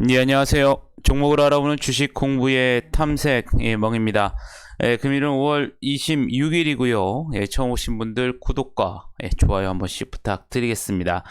네, 안녕하세요. 종목을 알아보는 주식 공부의 탐색 예, 멍입니다. 예, 금일은 5월 26일이고요. 예, 처음 오신 분들 구독과 예, 좋아요 한 번씩 부탁드리겠습니다.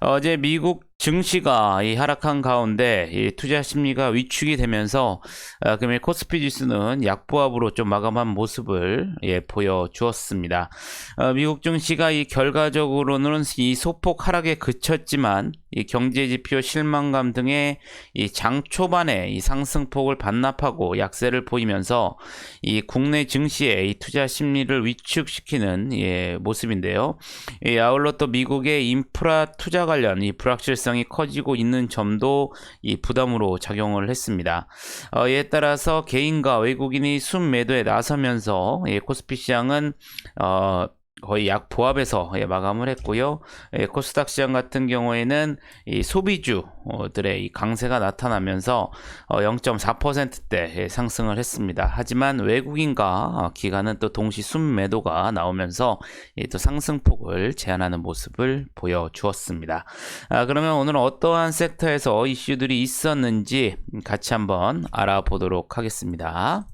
어제 미국 증시가 이 하락한 가운데 이 투자 심리가 위축이 되면서 아, 금일 코스피 지수는 약보합으로 좀 마감한 모습을 예, 보여주었습니다. 어, 미국 증시가 이 결과적으로는 이 소폭 하락에 그쳤지만 이 경제 지표 실망감 등의 이 장 초반에 이 상승폭을 반납하고 약세를 보이면서 이 국내 증시의 이 투자 심리를 위축시키는 예, 모습인데요. 예, 아울러 또 미국의 인프라 투자 관련 이 불확실성이 커지고 있는 점도 이 부담으로 작용을 했습니다. 어, 이에 따라서 개인과 외국인이 순매도에 나서면서 예, 코스피 시장은 어, 거의 약 보합에서 예, 마감을 했고요. 예, 코스닥 시장 같은 경우에는 이 소비주들의 이 강세가 나타나면서 어, 0.4%대 예, 상승을 했습니다. 하지만 외국인과 어, 기관은 또 동시 순매도가 나오면서 예, 또 상승폭을 제한하는 모습을 보여주었습니다. 아, 그러면 오늘 어떠한 섹터에서 이슈들이 있었는지 같이 한번 알아보도록 하겠습니다.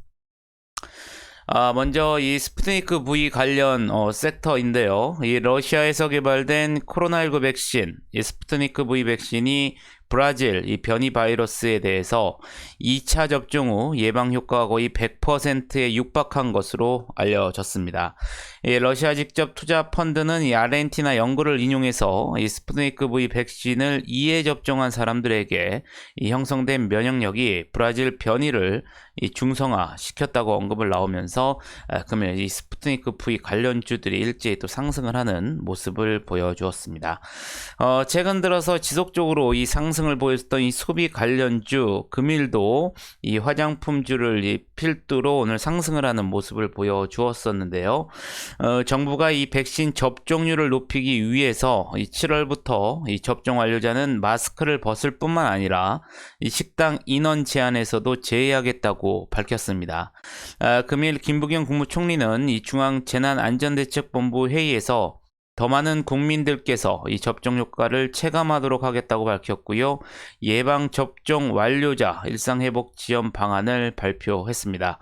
아, 먼저 이 스푸트니크 V 관련 어, 섹터인데요. 이 러시아에서 개발된 코로나19 백신, 이 스푸트니크 V 백신이 브라질 이 변이 바이러스에 대해서 2차 접종 후 예방 효과가 거의 100%에 육박한 것으로 알려졌습니다. 이 러시아 직접 투자 펀드는 이 아르헨티나 연구를 인용해서 이 스푸트니크 V 백신을 2회 접종한 사람들에게 이 형성된 면역력이 브라질 변이를 이 중성화 시켰다고 언급을 나오면서 아, 그러면 이 스푸트니크 V 관련주들이 일제히 또 상승을 하는 모습을 보여주었습니다. 어, 최근 들어서 지속적으로 이 상승을 보였던 이 소비 관련주 금일도 이 화장품주를 이 필두로 오늘 상승을 하는 모습을 보여주었었는데요. 어, 정부가 이 백신 접종률을 높이기 위해서 이 7월부터 이 접종 완료자는 마스크를 벗을 뿐만 아니라 이 식당 인원 제한에서도 제외하겠다고 밝혔습니다. 아, 금일 김부경 국무총리는 이 중앙 재난안전대책본부 회의에서 더 많은 국민들께서 이 접종 효과를 체감하도록 하겠다고 밝혔고요. 예방 접종 완료자 일상 회복 지원 방안을 발표했습니다.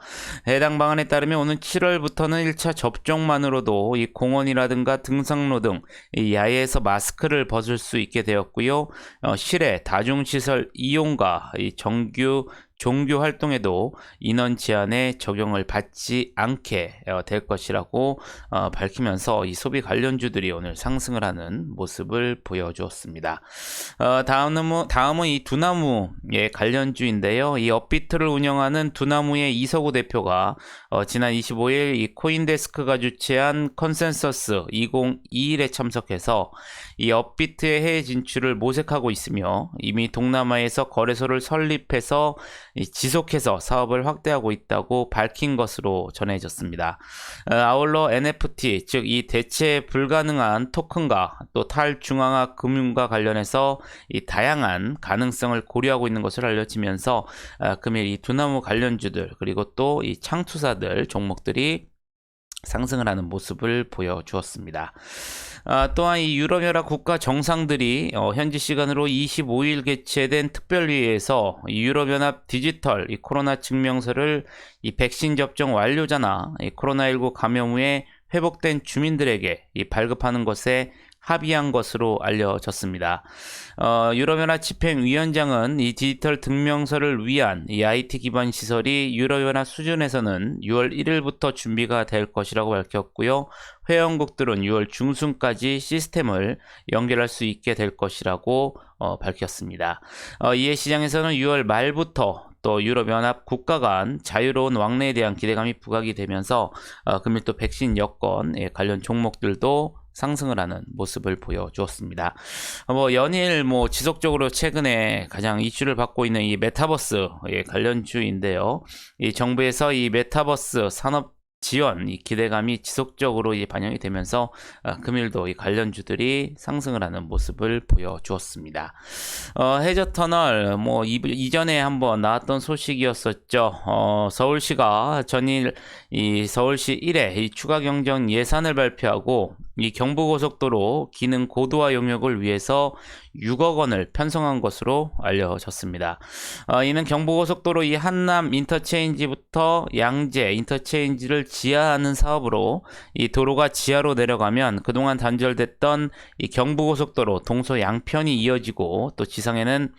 해당 방안에 따르면 오는 7월부터는 1차 접종만으로도 이 공원이라든가 등산로 등이 야외에서 마스크를 벗을 수 있게 되었고요. 어, 실외 다중시설 이용과 이 정규 종교 활동에도 인원 제한에 적용을 받지 않게 어, 될 것이라고 어, 밝히면서 이 소비 관련주들이 오늘 상승을 하는 모습을 보여주었습니다. 어, 다음은 다음은 이 두나무의 관련주인데요. 이 업비트를 운영하는 두나무의 이석우 대표가 어, 지난 25일 이 코인데스크가 주최한 컨센서스 2021에 참석해서 이 업비트의 해외 진출을 모색하고 있으며 이미 동남아에서 거래소를 설립해서 지속해서 사업을 확대하고 있다고 밝힌 것으로 전해졌습니다. 어, 아울러 NFT 즉 이 대체 불가능한 토큰과 또 탈중앙화 금융과 관련해서 이 다양한 가능성을 고려하고 있는 것을 알려지면서 어, 금일 이 두나무 관련주들 그리고 또 이 창투사들 종목들이 상승을 하는 모습을 보여주었습니다. 아, 또한 이 유럽연합 국가 정상들이 어, 현지 시간으로 25일 개최된 특별회의에서 이 유럽연합 디지털 이 코로나 증명서를 이 백신 접종 완료자나 이 코로나19 감염 후에 회복된 주민들에게 이 발급하는 것에 합의한 것으로 알려졌습니다. 어, 유럽연합 집행위원장은 이 디지털 증명서를 위한 이 IT 기반 시설이 유럽연합 수준에서는 6월 1일부터 준비가 될 것이라고 밝혔고요. 회원국들은 6월 중순까지 시스템을 연결할 수 있게 될 것이라고 어, 밝혔습니다. 어, 이에 시장에서는 6월 말부터 또 유럽연합 국가 간 자유로운 왕래에 대한 기대감이 부각이 되면서 어, 금일 또 백신 여건 예, 관련 종목들도 상승을 하는 모습을 보여주었습니다. 뭐 연일 뭐 지속적으로 최근에 가장 이슈를 받고 있는 이 메타버스 관련주인데요. 이 정부에서 이 메타버스 산업 지원 이 기대감이 지속적으로 이 반영이 되면서 어, 금일도 이 관련주들이 상승을 하는 모습을 보여주었습니다. 어, 해저 터널 뭐 이, 이전에 한번 나왔던 소식이었었죠. 어, 서울시가 전일 이 서울시 1회 이 추가 경정 예산을 발표하고 이 경부고속도로 기능 고도화 용역을 위해서 6억 원을 편성한 것으로 알려졌습니다. 어, 이는 경부고속도로 이 한남 인터체인지부터 양재 인터체인지를 지하하는 사업으로 이 도로가 지하로 내려가면 그동안 단절됐던 이 경부고속도로 동서 양편이 이어지고 또 지상에는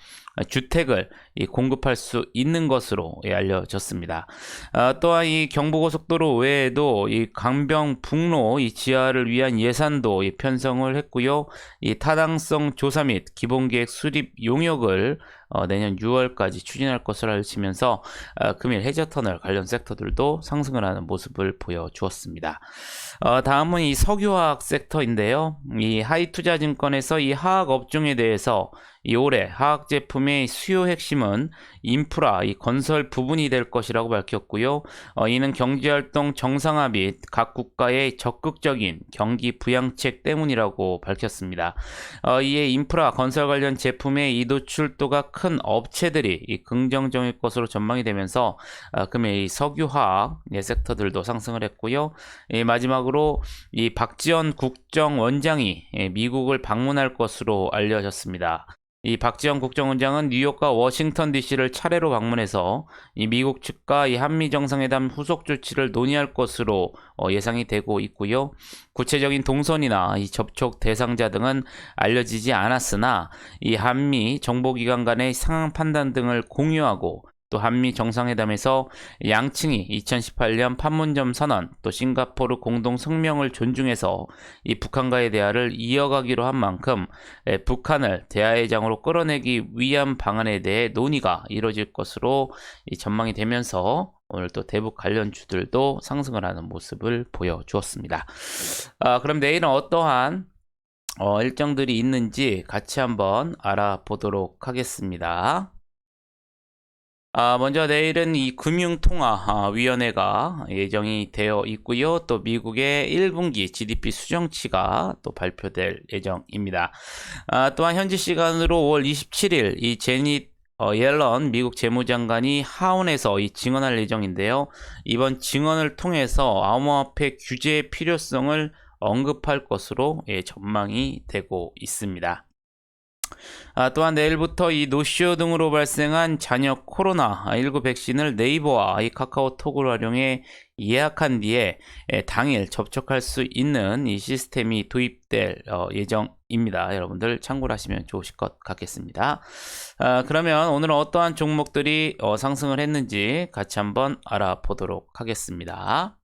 주택을 이 공급할 수 있는 것으로 예, 알려졌습니다. 아, 또한 이 경부고속도로 외에도 이 강병북로 이 지하를 위한 예산도 이 편성을 했고요. 이 타당성 조사 및 기본계획 수립 용역을 어, 내년 6월까지 추진할 것을 알리면서 어, 금일 해저터널 관련 섹터들도 상승을 하는 모습을 보여주었습니다. 어, 다음은 이 석유화학 섹터인데요. 이 하이투자증권에서 이 화학 업종에 대해서 이 올해 화학 제품의 수요 핵심은 인프라, 이 건설 부분이 될 것이라고 밝혔고요. 어, 이는 경제활동 정상화 및 각 국가의 적극적인 경기 부양책 때문이라고 밝혔습니다. 어, 이에 인프라 건설 관련 제품의 이 노출도가 큰 업체들이 이 긍정적일 것으로 전망이 되면서 어, 금일 이 석유화학 예, 섹터들도 상승을 했고요. 예, 마지막으로 이 박지원 국정원장이 예, 미국을 방문할 것으로 알려졌습니다. 이 박지원 국정원장은 뉴욕과 워싱턴 DC를 차례로 방문해서 이 미국 측과 이 한미 정상회담 후속 조치를 논의할 것으로 어, 예상이 되고 있고요. 구체적인 동선이나 이 접촉 대상자 등은 알려지지 않았으나 이 한미 정보기관 간의 상황 판단 등을 공유하고 또 한미 정상회담에서 양측이 2018년 판문점 선언 또 싱가포르 공동 성명을 존중해서 이 북한과의 대화를 이어가기로 한 만큼 에, 북한을 대화의 장으로 끌어내기 위한 방안에 대해 논의가 이뤄질 것으로 이 전망이 되면서 오늘 또 대북 관련 주들도 상승을 하는 모습을 보여주었습니다. 아, 그럼 내일은 어떠한 어, 일정들이 있는지 같이 한번 알아보도록 하겠습니다. 아, 먼저 내일은 이 금융통화위원회가 예정이 되어 있고요. 또 미국의 1분기 GDP 수정치가 또 발표될 예정입니다. 아, 또한 현지 시간으로 5월 27일 이 제닛 어, 옐런 미국 재무장관이 하원에서 이 증언할 예정인데요. 이번 증언을 통해서 암호화폐 규제의 필요성을 언급할 것으로 예, 전망이 되고 있습니다. 아, 또한 내일부터 이 노쇼 등으로 발생한 잔여 코로나19 백신을 네이버와 이 카카오톡을 활용해 예약한 뒤에 에, 당일 접촉할 수 있는 이 시스템이 도입될 어, 예정입니다. 여러분들 참고를 하시면 좋으실 것 같겠습니다. 아, 그러면 오늘은 어떠한 종목들이 어, 상승을 했는지 같이 한번 알아보도록 하겠습니다.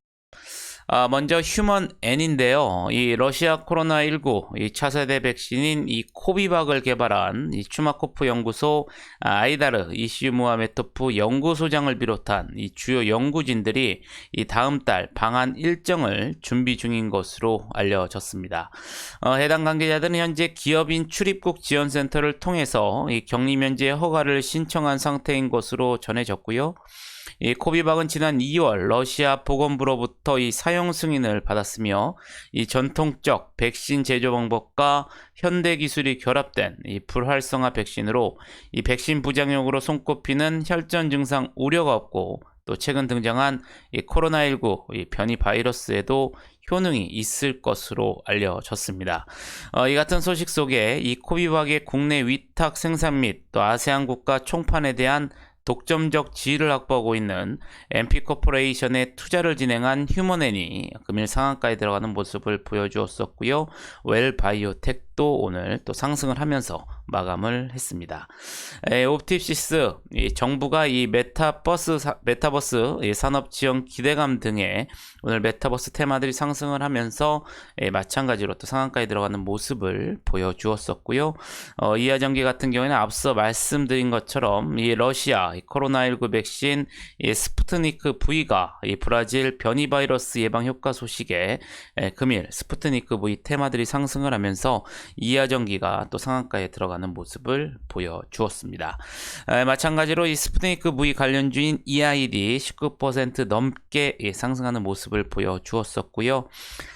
아, 먼저 휴먼 N인데요. 이 러시아 코로나19 이 차세대 백신인 이 코비박을 개발한 이 추마코프 연구소 아, 아이다르 이시무아 메토프 연구소장을 비롯한 이 주요 연구진들이 이 다음 달 방한 일정을 준비 중인 것으로 알려졌습니다. 어, 해당 관계자들은 현재 기업인 출입국 지원센터를 통해서 이 격리 면제 허가를 신청한 상태인 것으로 전해졌고요. 이 코비박은 지난 2월 러시아 보건부로부터 이 사용 승인을 받았으며 이 전통적 백신 제조 방법과 현대 기술이 결합된 이 불활성화 백신으로 이 백신 부작용으로 손꼽히는 혈전 증상 우려가 없고 또 최근 등장한 이 코로나19 이 변이 바이러스에도 효능이 있을 것으로 알려졌습니다. 어, 이 같은 소식 속에 이 코비박의 국내 위탁 생산 및 또 아세안 국가 총판에 대한 독점적 지위를 확보하고 있는 MP 코퍼레이션의 투자를 진행한 휴먼앤이 금일 상한가에 들어가는 모습을 보여주었었고요. 웰바이오텍도 오늘 또 상승을 하면서 마감을 했습니다. 에, 옵티시스 정부가 이 메타버스 사, 메타버스 산업 지원 기대감 등의 오늘 메타버스 테마들이 상승을 하면서 에, 마찬가지로 또 상한가에 들어가는 모습을 보여주었었고요. 어, 이하전기 같은 경우에는 앞서 말씀드린 것처럼 이 러시아 이 코로나19 백신 이 스푸트니크 V가 이 브라질 변이 바이러스 예방 효과 소식에 에, 금일 스푸트니크 V 테마들이 상승을 하면서 이하전기가 또 상한가에 들어가는 모습을 보여주었습니다. 에, 마찬가지로 이 스푸트니크 V 관련주인 EID 19% 넘게 예, 상승하는 모습을 보여주었었고요.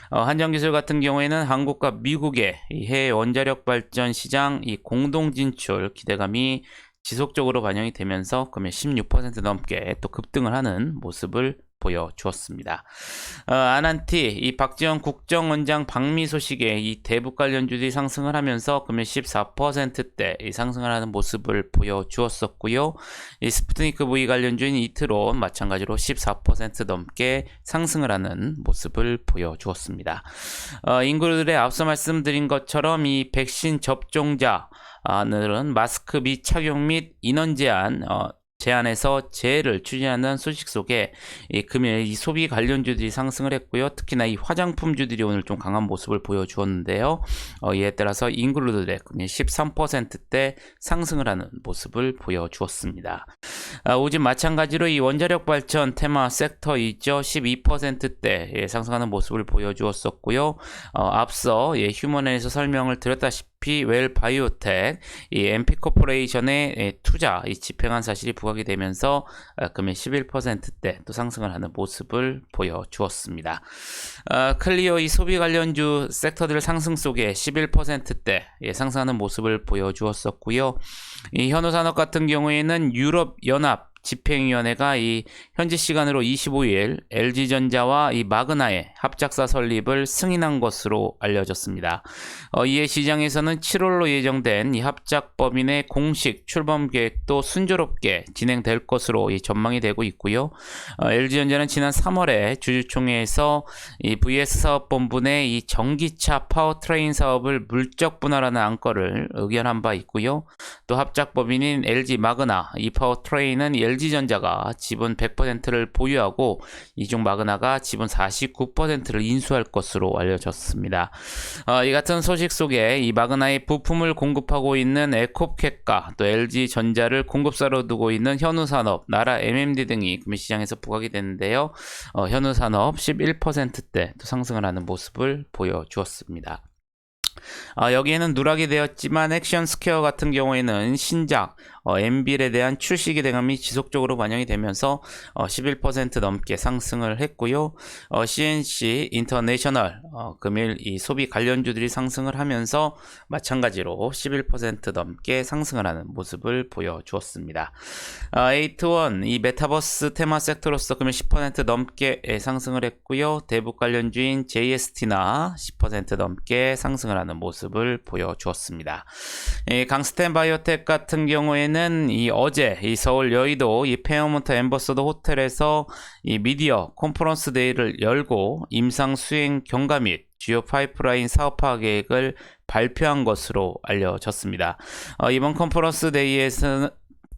어, 한전기술 같은 경우에는 한국과 미국의 이 해외 원자력 발전 시장 이 공동 진출 기대감이 지속적으로 반영이 되면서 금일 16% 넘게 또 급등을 하는 모습을 보여주었습니다. 어, 아난티, 이 박지원 국정원장 방미 소식에 이 대북 관련주들이 상승을 하면서 금일 14%대 이 상승을 하는 모습을 보여주었었고요. 이 스푸트니크 V 관련주인 이트론 마찬가지로 14% 넘게 상승을 하는 모습을 보여주었습니다. 어, 인구들의 앞서 말씀드린 것처럼 이 백신 접종자들은 마스크 및 착용 및 인원 제한 어, 제안에서 재해를 추진하는 소식 속에 이 금일 이 소비 관련주들이 상승을 했고요. 특히나 이 화장품주들이 오늘 좀 강한 모습을 보여주었는데요. 어, 이에 따라서 인글루드의 금일 13%대 상승을 하는 모습을 보여주었습니다. 아, 오직 마찬가지로 이 원자력 발전 테마 섹터이죠. 12%대 예, 상승하는 모습을 보여주었었고요. 어, 앞서 예, 휴먼에서 설명을 드렸다시피 웰 바이오텍, 이 MP 코퍼레이션의 예, 투자 이 집행한 사실이 부각이 되면서 아, 금일 11%대 또 상승을 하는 모습을 보여주었습니다. 아, 클리어 이 소비 관련주 섹터들 상승 속에 11%대 예, 상승하는 모습을 보여주었었고요. 이 현우산업 같은 경우에는 유럽 연합 집행위원회가 이 현지 시간으로 25일 LG전자와 이 마그나의 합작사 설립을 승인한 것으로 알려졌습니다. 어, 이에 시장에서는 7월로 예정된 이 합작 법인의 공식 출범 계획도 순조롭게 진행될 것으로 이 전망이 되고 있고요. 어, LG전자는 지난 3월에 주주총회에서 이 VS 사업본부 내 이 전기차 파워트레인 사업을 물적 분할하는 안건을 의견한 바 있고요. 또 합작 법인인 LG 마그나 이 파워트레인은 LG 전자가 지분 100%를 보유하고 이중 마그나가 지분 49%를 인수할 것으로 알려졌습니다. 어, 이 같은 소식 속에 이 마그나의 부품을 공급하고 있는 에코캡과 또 LG전자를 공급사로 두고 있는 현우산업, 나라 MMD 등이 금일 시장에서 부각이 됐는데요. 어, 현우산업 11%대 또 상승을 하는 모습을 보여주었습니다. 아, 여기에는 누락이 되었지만 액션 스퀘어 같은 경우에는 신작 어, 엔빌에 대한 출시 기대감이 지속적으로 반영이 되면서 어, 11% 넘게 상승을 했고요. 어, CNC 인터내셔널 어, 금일 이 소비 관련주들이 상승을 하면서 마찬가지로 11% 넘게 상승을 하는 모습을 보여주었습니다. 아, 에이트원 이 메타버스 테마 섹터로서 금일 10% 넘게 예, 상승을 했고요. 대북 관련주인 JST나 10% 넘게 상승을 하는 모습을 보여주었습니다. 이 강스텐 바이오텍 같은 경우에는 이 어제 이 서울 여의도 이 페어몬트 엠버서더 호텔에서 이 미디어 컨퍼런스 데이를 열고 임상 수행 경과 및 주요 파이프라인 사업화 계획을 발표한 것으로 알려졌습니다. 어, 이번 컨퍼런스 데이에서는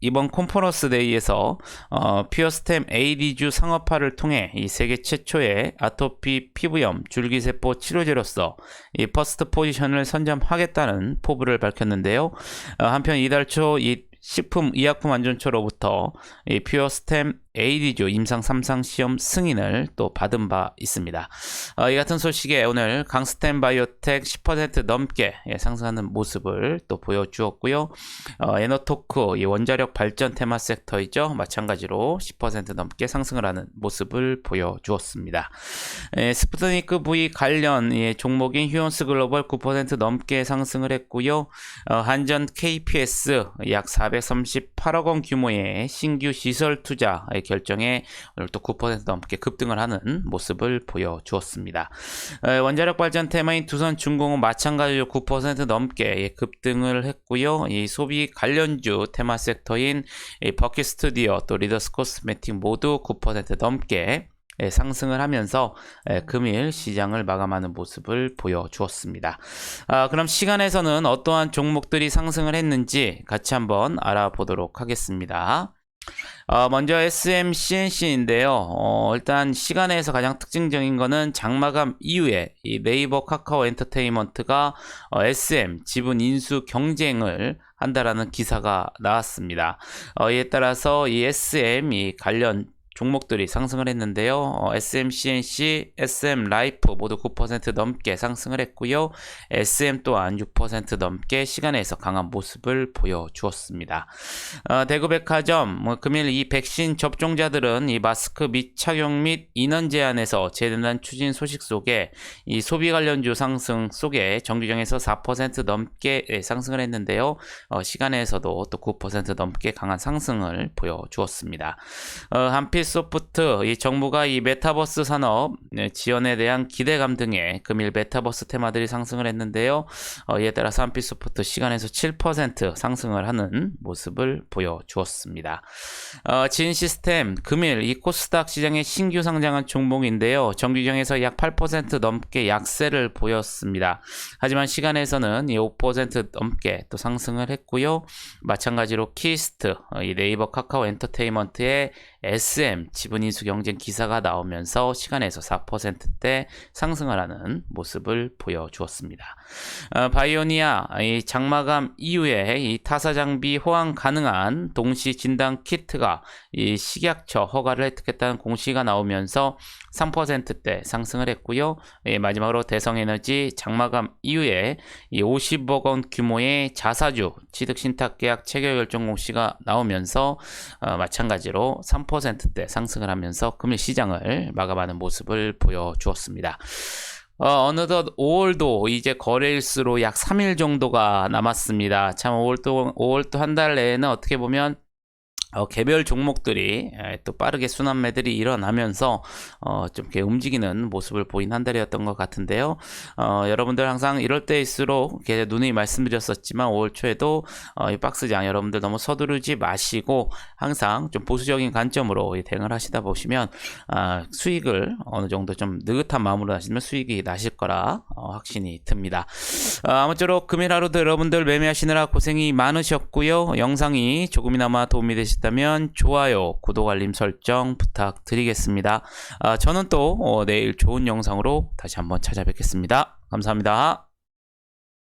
이번 컨퍼런스 데이에서 어, 피어스템 AD주 상업화를 통해 이 세계 최초의 아토피 피부염 줄기세포 치료제로서 이 퍼스트 포지션을 선점하겠다는 포부를 밝혔는데요. 어, 한편 이달 초 이 식품 의약품 안전처로부터 이 퓨어스템 AD조 임상 3상 시험 승인을 또 받은 바 있습니다. 어, 이 같은 소식에 오늘 강스템 바이오텍 10% 넘게 예, 상승하는 모습을 또 보여주었고요. 어, 에너토크 이 원자력 발전 테마 섹터이죠. 마찬가지로 10% 넘게 상승을 하는 모습을 보여주었습니다. 예, 스푸트니크 V 관련 예, 종목인 휴온스 글로벌 9% 넘게 상승을 했고요. 어, 한전 KPS 약 438억 원 규모의 신규 시설 투자 결정에 오늘 또 9% 넘게 급등을 하는 모습을 보여주었습니다. 원자력 발전 테마인 두산 중공은 마찬가지로 9% 넘게 급등을 했고요. 이 소비 관련주 테마 섹터인 버킷 스튜디오 또 리더스 코스메틱 모두 9% 넘게 상승을 하면서 금일 시장을 마감하는 모습을 보여주었습니다. 아, 그럼 시간에서는 어떠한 종목들이 상승을 했는지 같이 한번 알아보도록 하겠습니다. 어, 먼저 SMCNC인데요. 어, 일단 시간에서 가장 특징적인 거는 장마감 이후에 이 네이버 카카오 엔터테인먼트가 어, SM 지분 인수 경쟁을 한다라는 기사가 나왔습니다. 어, 이에 따라서 이 SM 이 관련 종목들이 상승을 했는데요. 어, SM CNC, SM 라이프 모두 9% 넘게 상승을 했고요. SM 또한 6% 넘게 시간에서 강한 모습을 보여주었습니다. 어, 대구백화점 뭐, 금일 이 백신 접종자들은 이 마스크 및 착용 및 인원 제한에서 재단한 추진 소식 속에 이 소비 관련주 상승 속에 정규정에서 4% 넘게 예, 상승을 했는데요. 어, 시간에서도 또 9% 넘게 강한 상승을 보여주었습니다. 어, 한필 소프트 이 정부가 이 메타버스 산업 네, 지원에 대한 기대감 등의 금일 메타버스 테마들이 상승을 했는데요. 어, 이에 따라 한필 소프트 시간에서 7% 상승을 하는 모습을 보여주었습니다. 어, 진 시스템 금일 이 코스닥 시장에 신규 상장한 종목인데요. 정규정에서 약 8% 넘게 약세를 보였습니다. 하지만 시간에서는 이 5% 넘게 또 상승을 했고요. 마찬가지로 키스트, 어, 이 네이버 카카오 엔터테인먼트의 SM 지분 인수 경쟁 기사가 나오면서 시간에서 4%대 상승을 하는 모습을 보여주었습니다. 어, 바이오니아 이 장마감 이후에 이 타사 장비 호환 가능한 동시 진단 키트가 이 식약처 허가를 획득했다는 공시가 나오면서 3%대 상승을 했고요. 예, 마지막으로 대성에너지 장마감 이후에 이 50억 원 규모의 자사주 취득 신탁 계약 체결 결정 공시가 나오면서 어, 마찬가지로 3%대 상승을 하면서 금일 시장을 마감하는 모습을 보여주었습니다. 어, 어느덧 5월도 이제 거래일수로 약 3일 정도가 남았습니다. 참 5월도 5월도 한 달 내에는 어떻게 보면 어, 개별 종목들이 에, 또 빠르게 순환 매들이 일어나면서 어, 좀 이렇게 움직이는 모습을 보인 한 달이었던 것 같은데요. 어, 여러분들 항상 이럴 때일수록 누누이 말씀드렸었지만 5월 초에도 어, 이 박스장 여러분들 너무 서두르지 마시고 항상 좀 보수적인 관점으로 이 대응을 하시다 보시면 아, 수익을 어느 정도 좀 느긋한 마음으로 하시면 수익이 나실 거라 어, 확신이 듭니다. 어, 아무쪼록 금일 하루도 여러분들 매매하시느라 고생이 많으셨고요. 영상이 조금이나마 도움이 되셨 다면 좋아요, 구독, 알림 설정 부탁드리겠습니다. 아, 저는 또 어, 내일 좋은 영상으로 다시 한번 찾아뵙겠습니다. 감사합니다.